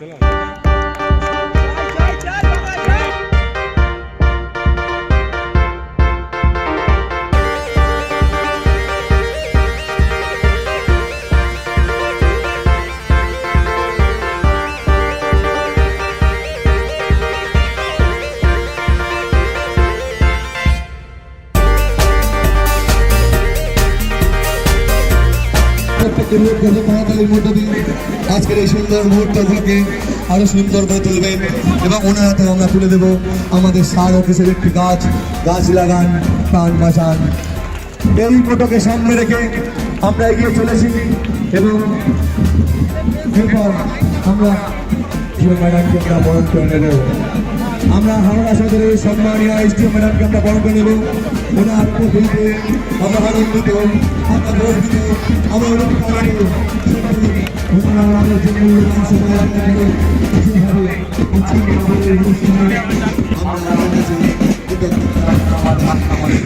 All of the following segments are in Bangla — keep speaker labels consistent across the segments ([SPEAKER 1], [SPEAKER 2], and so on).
[SPEAKER 1] Gracias. তাড়াতাড়ির মধ্য দিয়ে আজকের এই সুন্দর মুহূর্তগুলোকে আরও সুন্দর করে তুলবেন এবং ওনার হাতে আমরা তুলে দেব আমাদের সার অফিসের একটি গাছ গাছ লাগান, প্রাণ বাঁচান। এই ফটোকে সামনে রেখে আমরা এগিয়ে চলেছি এবং এরপর আমরা জিও ম্যাডামকে আমরা বরণ করে নেব। আমরা হাওড়া সদরের সম্মানীয় এসডিও ম্যাডামকে আমরা বরণ করে নেব। ওনার গর্বিত আমরা অনুপ্রাণিত সত্যি ওনারা আমাদের মূল্যবান সময় আপনাদের যেভাবে আজকে আমাদের আমরা আমাদের কৃতজ্ঞতা আমাদের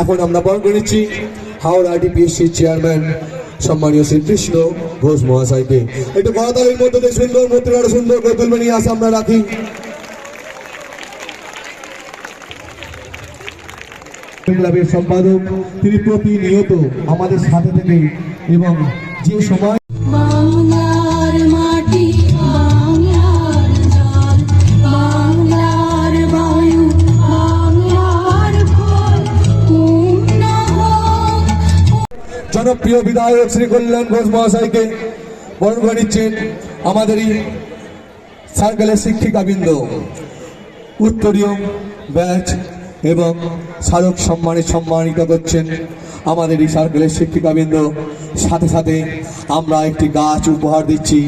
[SPEAKER 1] এখন আমরা বরণ করে নিচ্ছি হাওড়া ডিপিএসসি চেয়ারম্যান সম্মানীয় শ্রীকৃষ্ণ, ঘোষ মহাশয়কে। একটু করতালির মধ্যে দিয়ে সুন্দর মূর্তি আরও সুন্দর করে তুলবে নিয়ে আসা আমরা রাখি। সম্পাদক, তিনি প্রতিনিয়ত আমাদের সাথে থেকে এবং যে সময় জনপ্রিয় বিধায়ক শ্রী কল্যাণ ঘোষ মহাশয়কে বরণ করে নিচ্ছেন আমাদেরই সার্কেলের শিক্ষিকাবৃন্দ উত্তরীয় ব্যাচ এবং স্মারক সম্মানে সম্মানিত করছেন আমাদের এই সার্কেলের শিক্ষিকাবৃন্দ। সাথে সাথে আমরা একটি গাছ উপহার দিচ্ছি।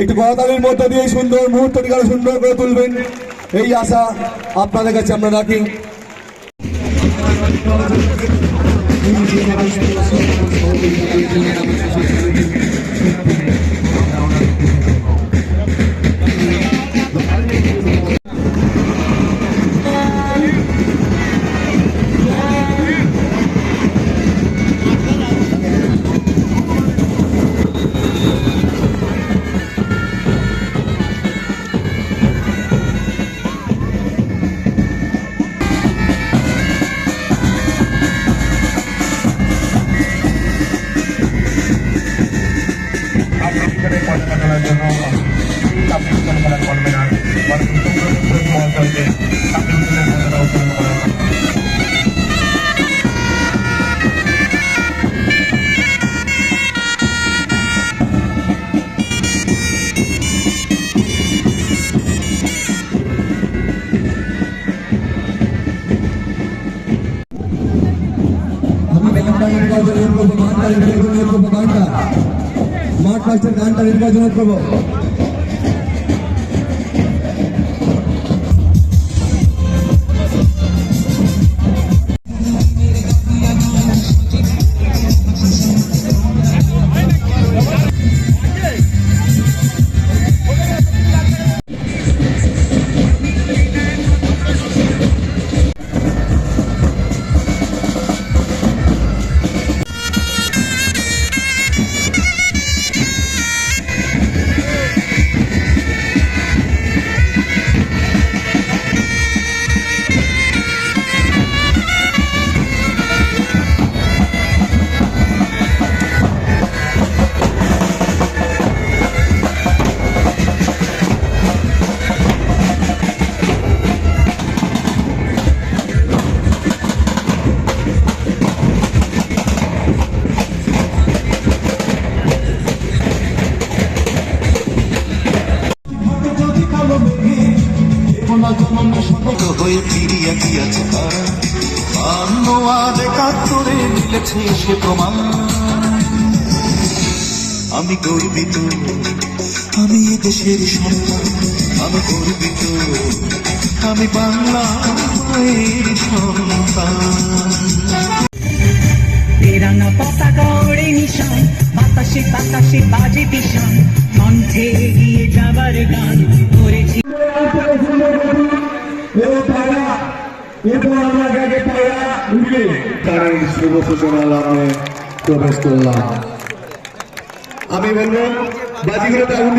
[SPEAKER 1] একটু গড়াতালির মধ্য দিয়ে সুন্দর মুহূর্তটিকে আরও সুন্দর করে তুলবেন। এই আশা আপনাদের কাছে আমরা রাখি।
[SPEAKER 2] Thank you. পিছনে পয়সা তোলার জন্য আপনি পিছনে খেলা করবেন না মহাশয়কে আপনি পিছনে পয়সাটা উত্তোলন করার
[SPEAKER 1] আমি গানটা নির্বাচন করব গানটা নির্বাচন করব
[SPEAKER 3] মিলেছে সে প্রমাণ। আমি গর্বিত আমি এ দেশের সন্তান আমি গর্বিত আমি বাংলা মায়ের সন্তান।
[SPEAKER 4] তেরানা পতাকা ওড়ে নিশান বাতাসে বাতাসে বাজে দিশান কণ্ঠে এগিয়ে যাবার গান করেছি।
[SPEAKER 1] তার এই শুভ সূচনা লাভে প্রবেশ করলাম আমি বলব বাজিগুলোতে আগুন।